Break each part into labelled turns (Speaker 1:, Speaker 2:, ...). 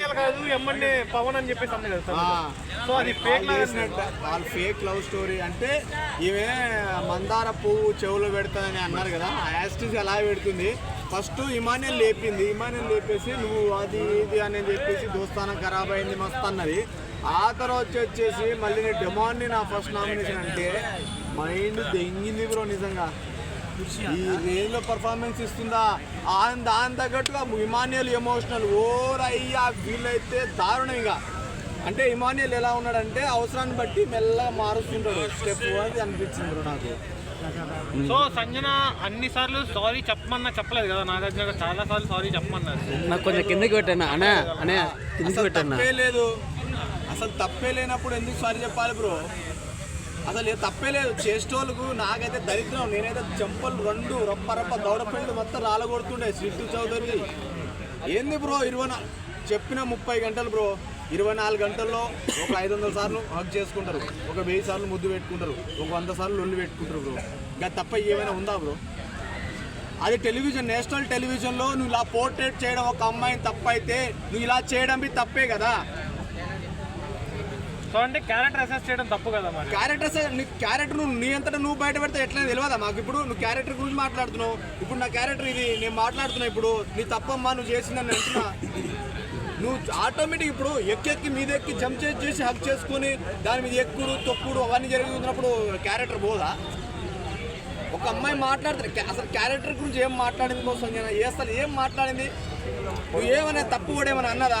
Speaker 1: కాదు ఎమ్మండి పవన్ అని చెప్పేసి అన్నది కదా. సో అది ఫేక్
Speaker 2: వాళ్ళు ఫేక్ లవ్ స్టోరీ అంటే ఈమె మందార పువ్వు చెవులు పెడతాదని అన్నారు కదా ఆ యాస్టిస్ ఎలా పెడుతుంది? ఫస్ట్ ఇమానియల్ లేపింది. ఇమానియల్ లేపేసి నువ్వు అది ఇది అని చెప్పేసి దోస్తానం ఖరాబ్ అయింది మస్తు అన్నది. ఆ తర్వాత వచ్చి వచ్చేసి మళ్ళీ నేను డెమాన్ని నా ఫస్ట్ నామినేషన్ అంటే మైండ్ దెంగింది బ్రో నిజంగా. ఈ రేంజ్లో పర్ఫార్మెన్స్ ఇస్తుందా? ఆ దాని తగ్గట్టుగా ఇమానియల్ ఎమోషనల్ ఓర్ అయ్యా వీళ్ళైతే దారుణం ఇక. అంటే ఇమానియల్ ఎలా ఉన్నాడంటే అవసరాన్ని బట్టి మెల్లగా మారుస్తుంటాడు. స్టెప్ అది అనిపించింది బ్రో నాకు.
Speaker 1: సో సంజన అన్ని సార్లు సారీ చెప్పమన్నా చెప్పలేదు కదా నాగార్జున గారు. చాలా సార్లు సారీ చెప్పమన్నారు.
Speaker 3: నాకు కొంచెం కిందకి పెట్టాను అనే అనే కిందకి
Speaker 2: అసలు
Speaker 3: పెట్టాను
Speaker 2: తప్పే లేదు. అసలు తప్పే లేనప్పుడు ఎందుకు సారీ చెప్పాలి బ్రో? అసలు తప్పే లేదు. చేసేటోళ్ళకు నాకైతే దరిద్రం. నేనైతే చెంపలు రెండు రప్ప రప్ప దౌడపెండు మొత్తం రాలగొడుతుండే సిట్టు చౌదరి ఏంది బ్రో ఇరవై చెప్పిన ముప్పై గంటలు బ్రో. ఇరవై నాలుగు గంటల్లో ఒక ఐదు వందల సార్లు హక్ చేసుకుంటారు. ఒక వెయ్యి సార్లు ముద్దు పెట్టుకుంటారు. ఒక వంద సార్లు లొల్లు పెట్టుకుంటారు బ్రో. ఇంకా తప్ప ఏమైనా ఉందా బ్రో? అది టెలివిజన్ నేషనల్ టెలివిజన్లో నువ్వు ఇలా పోర్ట్రేట్ చేయడం ఒక అమ్మాయిని తప్పైతే నువ్వు ఇలా చేయడం తప్పే కదా?
Speaker 1: సో అంటే క్యారెక్టర్ అసెస్ చేయడం తప్పు కదా మరి?
Speaker 2: క్యారెక్టర్ నీ క్యారెక్టర్ నువ్వు నీ అంతటా నువ్వు బయట పెడితే ఎట్లా తెలియదా మాకు ఇప్పుడు నువ్వు క్యారెక్టర్ గురించి మాట్లాడుతున్నావు. ఇప్పుడు నా క్యారెక్టర్ ఇది నేను మాట్లాడుతున్నా ఇప్పుడు. నీ తప్పమ్మా నువ్వు చేసిందని అంటున్నా. నువ్వు ఆటోమేటిక్ ఇప్పుడు ఎక్కెక్కి మీద ఎక్కి జంప్ చేసి చేసి హక్ చేసుకొని దాని మీద ఎక్కుడు తొక్కుడు అవన్నీ జరుగుతున్నప్పుడు క్యారెక్టర్ పోదా? ఒక అమ్మాయి మాట్లాడుతుంది అసలు క్యారెక్టర్ గురించి ఏం మాట్లాడింది కోసం ఏ అసలు ఏం మాట్లాడింది? నువ్వు ఏమైనా తప్పు కూడా ఏమైనా అన్నదా?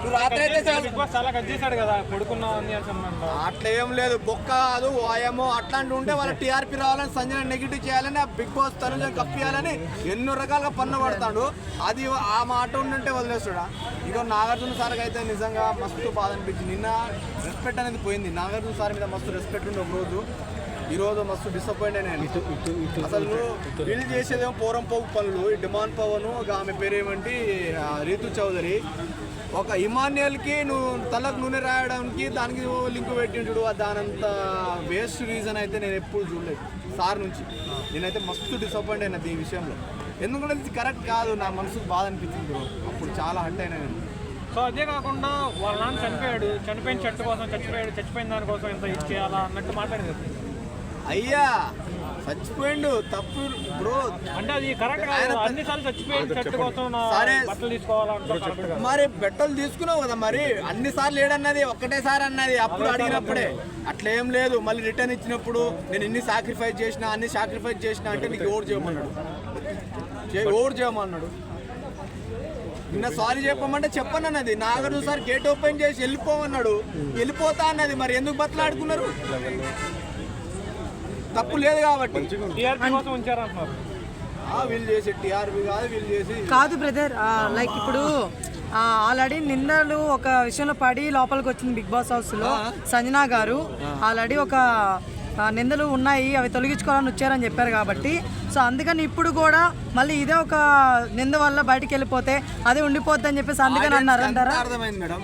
Speaker 2: నువ్వు రాత్రి అయితే చాలు.
Speaker 1: బిగ్ బాస్ చాలా కట్ చేశాడు కదా కొడుకున్నావు అని అసలు
Speaker 2: అట్లా ఏం లేదు బొక్క కాదు వాయమో అట్లాంటి ఉంటే వాళ్ళ టీఆర్పీ రావాలని సంజయ్ నెగిటివ్ చేయాలని ఆ బిగ్ బాస్ తనుజ కప్పియాలని ఎన్నో రకాలుగా పన్ను పడతాడు. అది ఆ మాట ఉండంటే వదిలేస్తాడా? ఇక నాగార్జున సార్కి అయితే నిజంగా మస్తు బాధ అనిపించింది. నిన్న రెస్పెక్ట్ అనేది పోయింది. నాగార్జున సార్ మీద మస్తు రెస్పెక్ట్ ఉండే ఒక రోజు. ఈ రోజు మస్తు డిసప్పాయింట్ అయినా అసలు వీళ్ళు చేసేదేమో పోరం పోగు పనులు. ఈ డిమాండ్ పవన్ ఆమె పేరు ఏమంటే ఆ, రీతు చౌదరి. ఒక ఇమాన్యుయల్కి నువ్వు తలకు నూనె రాయడానికి దానికి లింక్ పెట్టించుడు దానంత వేస్ట్ రీజన్ అయితే నేను ఎప్పుడు చూడలేదు. సార్ నుంచి. నేనైతే మస్తు డిసప్పాయింట్ అయినా ఈ విషయంలో. ఎందుకంటే ఇది కరెక్ట్ కాదు నా మనసుకు బాధ అనిపించింది. అప్పుడు చాలా హట్ అయినా నేను.
Speaker 1: సో అదే కాకుండా వాళ్ళ నాన్న చనిపోయాడు చనిపోయిన చెట్టు కోసం చచ్చిపోయాడు చచ్చిపోయిన దానికోసం ఇంత ఇచ్చేయాలా అన్నట్టు మాట్లాడింది.
Speaker 2: అయ్యా! చచ్చిపోయిండు తప్పు బ్రో.
Speaker 1: అంటే అది కరెక్ట్ కాదు. అన్ని సార్లు చచ్చిపోయిన చెట్టు కోసం నా
Speaker 2: సరే.
Speaker 1: బట్టలు తీసుకోవాలంటే కరెక్ట్ కాదు.
Speaker 2: మరి బెట్టలు తీసుకున్నావు కదా మరి? అన్ని సార్లు ఏడన్నది ఒక్కటేసారి అన్నది అప్పుడు అడిగినప్పుడే. అట్లా ఏం లేదు. మళ్ళీ రిటర్న్ ఇచ్చినప్పుడు నేను ఇన్ని సాక్రిఫైస్ చేసిన అన్ని సాక్రిఫైస్ చేసిన అంటే నీకు ఓవర్ చేయమన్నాడు? చే- ఓవర్ చేయమన్నాడు? నిన్న సారీ చెప్పమంటే చెప్పనన్నది. నాగార్జున సార్ గేట్ ఓపెన్ చేసి వెళ్ళిపోమన్నాడు. వెళ్ళిపోతా అన్నది. మరి ఎందుకు బతలాడుకున్నారు తప్పు లేదు కాబట్టి. వీళ్ళు చేసి టీఆర్పీ కాదు వీళ్ళు చేసి
Speaker 4: కాదు బ్రదర్ లైక్ ఇప్పుడు ఆల్రెడీ నిందలు ఒక విషయంలో పడి లోపలికి వచ్చింది బిగ్ బాస్ హౌస్లో సంజనా గారు. ఆల్రెడీ ఒక నిందలు ఉన్నాయి అవి తొలగించుకోవాలని వచ్చారని చెప్పారు కాబట్టి. సో అందుకని ఇప్పుడు కూడా మళ్ళీ ఇదే ఒక నింద వల్ల బయటికి వెళ్ళిపోతే అదే ఉండిపోద్ది అని చెప్పేసి అందుకని అన్నారు
Speaker 2: అంత
Speaker 4: అంటారా
Speaker 2: అర్థమైంది మేడం.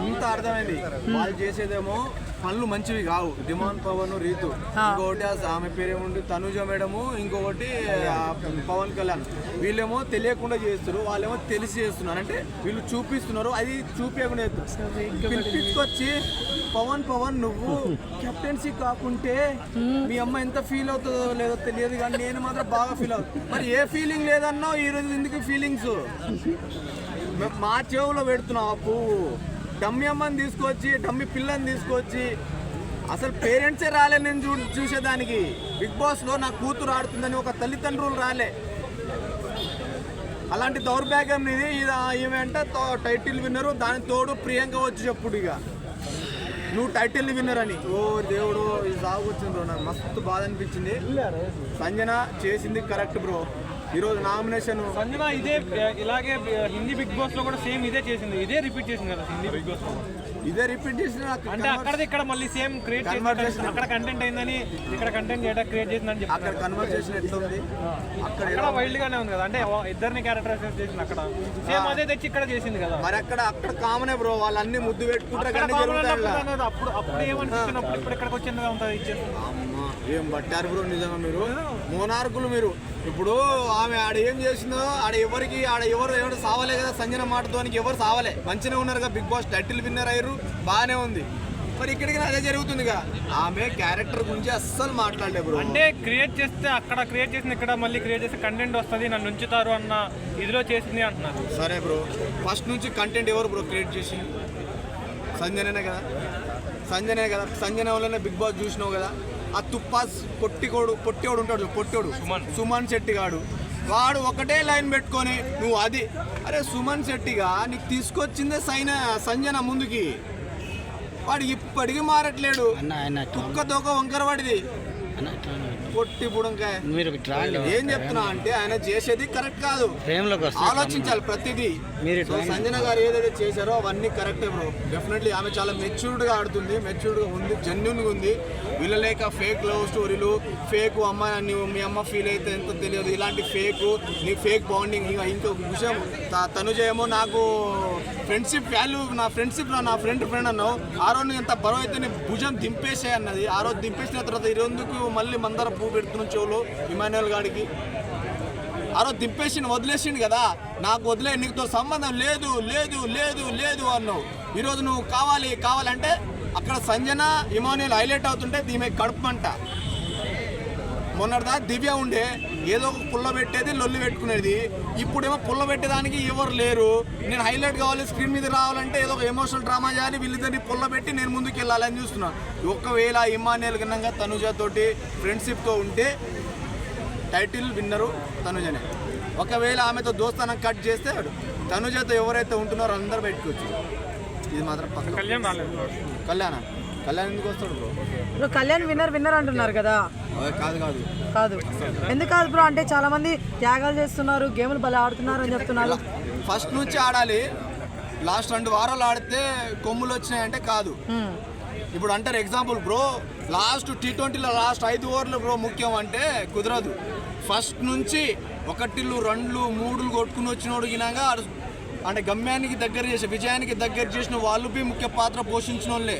Speaker 2: అంత అర్థమైంది. వాళ్ళు చేసేదేమో పనులు మంచివి కావు. డిమాండ్ పవన్ రీతు. ఇంకొకటి ఆమె పేరేముంది తనుజ మేడము ఇంకొకటి పవన్ కళ్యాణ్. వీళ్ళేమో తెలియకుండా చేస్తారు వాళ్ళేమో తెలిసి చేస్తున్నారు. అంటే వీళ్ళు చూపిస్తున్నారు అది చూపించకుండా. పిలిపించుకొచ్చి పవన్ పవన్ నువ్వు కెప్టెన్సీ కాకుంటే మీ అమ్మ ఎంత ఫీల్ అవుతుందో లేదో తెలియదు కానీ నేను మాత్రం బాగా ఫీల్ అవుతుంది మరి ఏ ఫీలింగ్ లేదన్నావు? ఈ రోజు ఎందుకు ఫీలింగ్స్? మా చెవులో పెడుతున్నాం ఆ పువ్వు. డమ్మి అమ్మని తీసుకొచ్చి డమ్మి పిల్లని తీసుకొచ్చి అసలు పేరెంట్సే రాలే నేను చూ చూసేదానికి. బిగ్ బాస్లో నా కూతురు ఆడుతుందని ఒక తల్లిదండ్రులు రాలే. అలాంటి దౌర్భాగ్యం ఇది. ఇది ఈమె అంటే టైటిల్ విన్నరు. దాని తోడు ప్రియాంక వచ్చి చెప్పుడు ఇక నువ్వు టైటిల్ విన్నర్ అని ఓ దేవుడు ఇది సాగొచ్చింది బ్రో. నాకు మస్తు బాధ అనిపించింది. సంజన చేసింది కరెక్ట్ బ్రో. ఈరోజు నామినేషన్
Speaker 1: సంజన ఇదే ఇలాగే హిందీ బిగ్ బాస్లో కూడా సేమ్ ఇదే చేసింది. ఇదే రిపీట్ చేసింది కదా హిందీ బిగ్ బాస్లో.
Speaker 2: ఇదే రిపీట్ చేసిన
Speaker 1: అంటే అక్కడది ఇక్కడ మళ్ళీ సేమ్ క్రియేట్ చేసింది అక్కడ కంటెంట్ అయిందని ఇక్కడ కంటెంట్ చేయడం క్రియేట్ చేసిందని
Speaker 2: అక్కడ
Speaker 1: చెప్తారు
Speaker 2: కన్వర్సేషన్ ఎట్లా ఉంది అక్కడ
Speaker 1: అక్కడ వైల్డ్ గానే ఉంది కదా. అంటే ఇద్దరిని క్యారెక్టరైజ్ చేసింది అక్కడ. సేమ్ అదే తెచ్చి ఇక్కడ చేసింది కదా.
Speaker 2: మరి అక్కడ అక్కడ కామనే బ్రో వాళ్ళు అన్ని ముద్దు పెట్టుకుంటారు
Speaker 1: అక్కడ అప్పుడు అప్పుడు ఏమనిపించినప్పుడు ఇప్పుడు ఇక్కడికి వచ్చింది ఉంటుంది
Speaker 2: అమ్మా ఏం పట్టారు బ్రో నిజంగా మీరు? మోనార్కులు మీరు. ఇప్పుడు ఆమె ఆడ ఏం చేసిందో ఆడ ఎవరికి ఆడ ఎవరు ఎవరు సావలే కదా సంజన మాటతోనికి ఎవరు సావలే. మంచిగా ఉన్నారు కదా బిగ్ బాస్ టైటిల్ విన్నర్ అయ్యారు బాగానే ఉంది. మరి ఇక్కడికి అదే జరుగుతుందిగా ఆమె క్యారెక్టర్ గురించి అస్సలు మాట్లాడలే బ్రో.
Speaker 1: అంటే క్రియేట్ చేస్తే అక్కడ క్రియేట్ చేసిన ఇక్కడ మళ్ళీ క్రియేట్ చేస్తే కంటెంట్ వస్తుంది నన్ను ఉంచుతారు అన్న ఇదిలో చేసింది అంటున్నారు.
Speaker 2: సరే బ్రో. ఫస్ట్ నుంచి కంటెంట్ ఎవరు బ్రో క్రియేట్ చేసి? సంజననే కదా. సంజనే కదా. సంజన వల్లనే బిగ్ బాస్ చూసినావు కదా. ఆ తుప్పాస్ పొట్టికోడు పొట్టోడు ఉంటాడు పొట్టోడు
Speaker 1: సుమన్.
Speaker 2: సుమన్ శెట్టి గాడు. వాడు ఒకటే లైన్ పెట్టుకొని నువ్వు అది అరే సుమన్ శెట్టిగా నీకు తీసుకొచ్చిందే సైన సంజన ముందుకి. వాడు ఇప్పటికీ మారట్లేడు. కుక్క తోక వంకర వాడిది.
Speaker 3: అన్న ఇట్లా
Speaker 2: పొట్టి బుడంకాయ.
Speaker 3: మీరు.
Speaker 2: ఏం చెప్తున్నా అంటే ఆయన చేసేది కరెక్ట్ కాదు. ఆలోచించాలి ప్రతిదీ.
Speaker 3: మీరు
Speaker 2: సంజన గారు ఏదైతే చేశారో అవన్నీ కరెక్టే బ్రో. డెఫినెట్లీ ఆమె చాలా మెచ్యూర్డ్గా ఆడుతుంది మెచ్యూర్డ్గా ఉంది జెన్యున్గా ఉంది. వీళ్ళ లేక ఫేక్ లవ్ స్టోరీలు ఫేక్ అమ్మ నువ్వు మీ అమ్మ ఫీల్ అయితే ఎంత తెలియదు. ఇలాంటి ఫేక్ నీ ఫేక్ బాండింగ్ ఇంకా ఇంకొక విషయం. త- తనుజ ఏమో నాకు ఫ్రెండ్షిప్ వాల్యూ నా ఫ్రెండ్షిప్ నా ఫ్రెండ్ ఫ్రెండ్ అన్నావు. ఆ రోజు ఎంత బరువు అయితే నీ భుజం దింపేసే అన్నది. ఆ రోజు దింపేసిన తర్వాత ఈ రోజుకు మళ్ళీ మందర డబ్బు పెడుతున్న చెవులు ఇమాన్యుల్ గాడికి. అరో దింపేసి వదిలేసిండు కదా. నాకు వదిలే నీకుతో సంబంధం లేదు లేదు లేదు లేదు అన్నావు. ఈరోజు నువ్వు కావాలి కావాలంటే అక్కడ సంజన ఇమాన్యుల్ హైలైట్ అవుతుంటే దీని కడుపుమంట మొన్నటిదా దివ్య ఉండే ఏదో ఒక పుల్ల పెట్టేది లొల్లి పెట్టుకునేది. ఇప్పుడేమో పుల్ల పెట్టేదానికి ఎవరు లేరు. నేను హైలైట్ కావాలి స్క్రీన్ మీద రావాలంటే ఏదో ఒక ఎమోషనల్ డ్రామా చేయాలి వీళ్ళిద్దరిని పుల్ల పెట్టి నేను ముందుకు వెళ్ళాలని చూస్తున్నా. ఒకవేళ ఇమానుయల్ కన్నా తనుజ తోటి ఫ్రెండ్షిప్తో ఉంటే టైటిల్ విన్నరు తనుజనే. ఒకవేళ ఆమెతో దోస్తానం కట్ చేస్తే తనుజతో ఎవరైతే ఉంటున్నారో అందరు పెట్టుకోవచ్చు. ఇది మాత్రం
Speaker 1: కళ్యాణ్
Speaker 2: కళ్యాణ? కళ్యాణ్ ఎందుకు వస్తాడు బ్రో
Speaker 4: కళ్యాణ్ విన్నర్ విన్నర్ అంటున్నారు కదా.
Speaker 2: కాదు కాదు.
Speaker 4: కాదు. ఎందుకు కాదు బ్రో? అంటే చాలా మంది త్యాగాలు చేస్తున్నారు గేములు భలే ఆడుతున్నారు అని చెప్తున్నారు.
Speaker 2: ఫస్ట్ నుంచి ఆడాలి. లాస్ట్ రెండు వారాలు ఆడితే కొమ్ములు వచ్చినాయంటే కాదు. ఇప్పుడు అంటారు ఎగ్జాంపుల్ బ్రో లాస్ట్ టీ ట్వంటీలో లాస్ట్ ఐదు ఓవర్లు బ్రో ముఖ్యం అంటే కుదరదు. ఫస్ట్ నుంచి ఒకటిళ్ళు రెండు మూడులు కొట్టుకుని వచ్చినోడు గినాగా ఆడు- అంటే గమ్యానికి దగ్గర చేసి విజయానికి దగ్గర చేసిన వాళ్ళు బి ముఖ్య పాత్ర పోషించిన వాళ్ళే